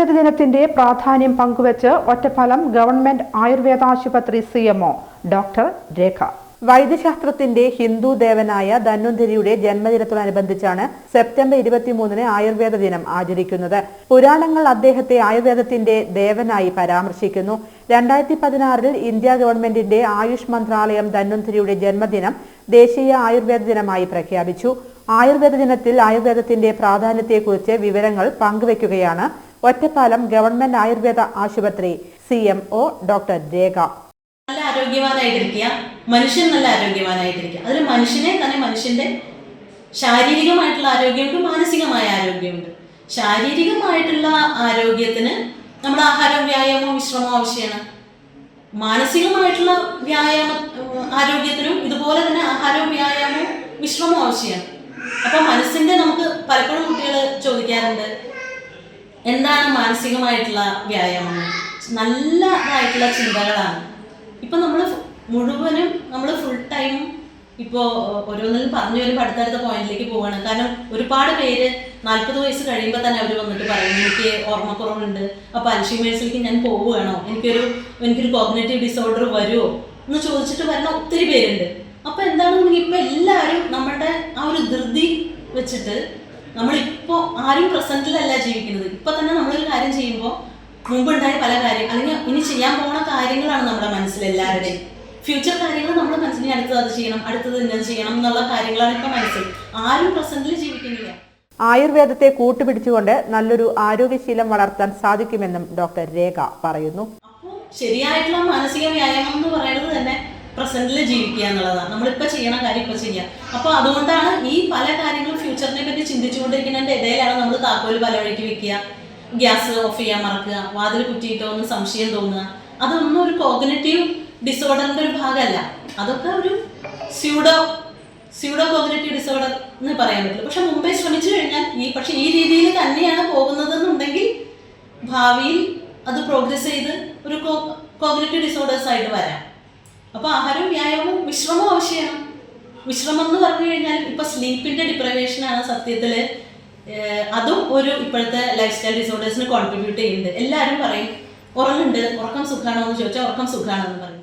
ജന്മദിനത്തിന്റെ പ്രാധാന്യം പങ്കുവച്ച് ഒറ്റഫലം ഗവൺമെന്റ് ആയുർവേദ ആശുപത്രി സി എംഒ ഡോക്ടർ രേഖ. വൈദ്യശാസ്ത്രത്തിന്റെ ഹിന്ദു ദേവനായ ധന്വന്തിരിയുടെ ജന്മദിനത്തോടനുബന്ധിച്ചാണ് സെപ്റ്റംബർ ഇരുപത്തിമൂന്നിന് ആയുർവേദ ദിനം ആചരിക്കുന്നത്. പുരാണങ്ങൾ അദ്ദേഹത്തെ ആയുർവേദത്തിന്റെ ദേവനായി പരാമർശിക്കുന്നു. രണ്ടായിരത്തി പതിനാറിൽ ഇന്ത്യ ഗവൺമെന്റിന്റെ ആയുഷ് മന്ത്രാലയം ധന്വന്തിരിയുടെ ജന്മദിനം ദേശീയ ആയുർവേദ ദിനമായി പ്രഖ്യാപിച്ചു. ആയുർവേദ ദിനത്തിൽ ആയുർവേദത്തിന്റെ പ്രാധാന്യത്തെക്കുറിച്ച് വിവരങ്ങൾ പങ്കുവയ്ക്കുകയാണ് ഒറ്റപ്പാലം ഗവൺമെന്റ് ആയുർവേദ ആശുപത്രി C M O doctor Rekha. നല്ല ആരോഗ്യവാനായിട്ടിരിക്കുക മനുഷ്യൻ നല്ല ആരോഗ്യവാനായിട്ടിരിക്കുക അതൊരു മനുഷ്യനെ തന്നെ മനുഷ്യന്റെ ശാരീരികമായിട്ടുള്ള ആരോഗ്യമുണ്ട് മാനസികമായ ആരോഗ്യമുണ്ട്. ശാരീരികമായിട്ടുള്ള ആരോഗ്യത്തിന് നമ്മൾ ആഹാരവും വ്യായാമവും വിശ്രമവും ആവശ്യമാണ്. മാനസികമായിട്ടുള്ള വ്യായാമ ആരോഗ്യത്തിനും ഇതുപോലെ തന്നെ ആഹാരവും വ്യായാമവും വിശ്രമവും ആവശ്യമാണ്. അപ്പൊ മനസ്സിന്റെ നമുക്ക് പലപ്പോഴും കുട്ടികൾ ചോദിക്കാറുണ്ട് എന്താണ് മാനസികമായിട്ടുള്ള വ്യായാമം? നല്ലതായിട്ടുള്ള ചിന്തകളാണ്. ഇപ്പൊ നമ്മൾ മുഴുവനും നമ്മൾ ഫുൾ ടൈം ഇപ്പോൾ ഓരോന്നിൽ പറഞ്ഞു വരുമ്പോൾ അടുത്തടുത്ത പോയിന്റിലേക്ക് പോവാണ്. കാരണം ഒരുപാട് പേര് നാൽപ്പത് വയസ്സ് കഴിയുമ്പോൾ തന്നെ അവർ വന്നിട്ട് പറയും എനിക്ക് ഓർമ്മക്കുറവുണ്ട്. അപ്പോൾ അൽഷിമേഴ്സിലേക്ക് ഞാൻ പോവുകയാണോ? എനിക്കൊരു എനിക്കൊരു കോഗ്നേറ്റീവ് ഡിസോർഡർ വരുമോ എന്ന് ചോദിച്ചിട്ട് വരുന്ന ഒത്തിരി പേരുണ്ട്. അപ്പോൾ എന്താണെന്നുണ്ടെങ്കിൽ ഇപ്പം എല്ലാവരും നമ്മുടെ ആ ഒരു ധൃതി വെച്ചിട്ട് നമ്മളിപ്പോൾ ആരും പ്രസന്റിലല്ല ജീവിക്കുന്നത്. ഇപ്പൊ തന്നെ നമ്മളൊരു കാര്യം ചെയ്യുമ്പോൾ മുമ്പുണ്ടായ പല കാര്യം അല്ലെങ്കിൽ ഇനി ചെയ്യാൻ പോണ കാര്യങ്ങളാണ് നമ്മുടെ മനസ്സിൽ എല്ലാവരുടെയും. ഫ്യൂച്ചർ കാര്യങ്ങൾ നമ്മൾ മനസ്സിൽ ഇനി അടുത്തത് അത് ചെയ്യണം അടുത്തത് ഇന്നത് ചെയ്യണം എന്നുള്ള കാര്യങ്ങളാണ് ഇപ്പൊ മനസ്സിൽ. ആരും പ്രസന്റിൽ ജീവിക്കുന്നില്ല. ആയുർവേദത്തെ കൂട്ടുപിടിച്ചുകൊണ്ട് നല്ലൊരു ആരോഗ്യശീലം വളർത്താൻ സാധിക്കുമെന്നും ഡോക്ടർ രേഖ പറയുന്നു. അപ്പോൾ ശരിയായിട്ടുള്ള മാനസിക വ്യായാമം എന്ന് പറയുന്നത് തന്നെ പ്രസന്റിൽ ജീവിക്കുക എന്നുള്ളതാണ്. നമ്മളിപ്പോൾ ചെയ്യണ കാര്യം ഇപ്പോൾ ചെയ്യുക അപ്പോൾ അതുകൊണ്ടാണ് ഈ പല കാര്യങ്ങളും ഫ്യൂച്ചറിനെ പറ്റി ചിന്തിച്ചുകൊണ്ടിരിക്കുന്നതിന്റെ ഇടയിലാണ് നമ്മൾ താക്കോൽ പല വഴിക്ക് വെക്കുക. ഗ്യാസ് ഓഫ് ചെയ്യാൻ മറക്കുക. വാതിൽ കുറ്റിയിട്ടോ ഒന്ന് സംശയം തോന്നുക. അതൊന്നും ഒരു കോഗ്നറ്റീവ് ഡിസോർഡറിന്റെ ഒരു ഭാഗമല്ല. അതൊക്കെ ഒരു സ്യൂഡോ സ്യൂഡോ കോഗ്നറ്റീവ് ഡിസോർഡർ എന്ന് പറയാൻ പറ്റില്ല. പക്ഷെ മുമ്പേ ശ്രമിച്ചു കഴിഞ്ഞാൽ ഈ പക്ഷെ ഈ രീതിയിൽ തന്നെയാണ് പോകുന്നതെന്നുണ്ടെങ്കിൽ ഭാവിയിൽ അത് പ്രോഗ്രസ് ചെയ്ത് ഒരു കോഗ്നറ്റീവ് ഡിസോർഡേഴ്സ് ആയിട്ട് വരാം. അപ്പോൾ ആഹാരവും വ്യായാമവും വിശ്രമം ആവശ്യമാണ്. വിശ്രമം എന്ന് പറഞ്ഞു കഴിഞ്ഞാൽ ഇപ്പൊ സ്ലീപ്പിന്റെ ഡിപ്രവേഷൻ ആണ് സത്യത്തിൽ അതും ഒരു ഇപ്പോഴത്തെ ലൈഫ് സ്റ്റൈൽ ഡിസോർഡേഴ്സിന് കോൺട്രിബ്യൂട്ട് ചെയ്യുന്നുണ്ട്. എല്ലാവരും പറയും ഉറങ്ങുന്നുണ്ട് ഉറക്കം സുഖമാണോ എന്ന് ചോദിച്ചാൽ ഉറക്കം സുഖമാണെന്ന് പറയും.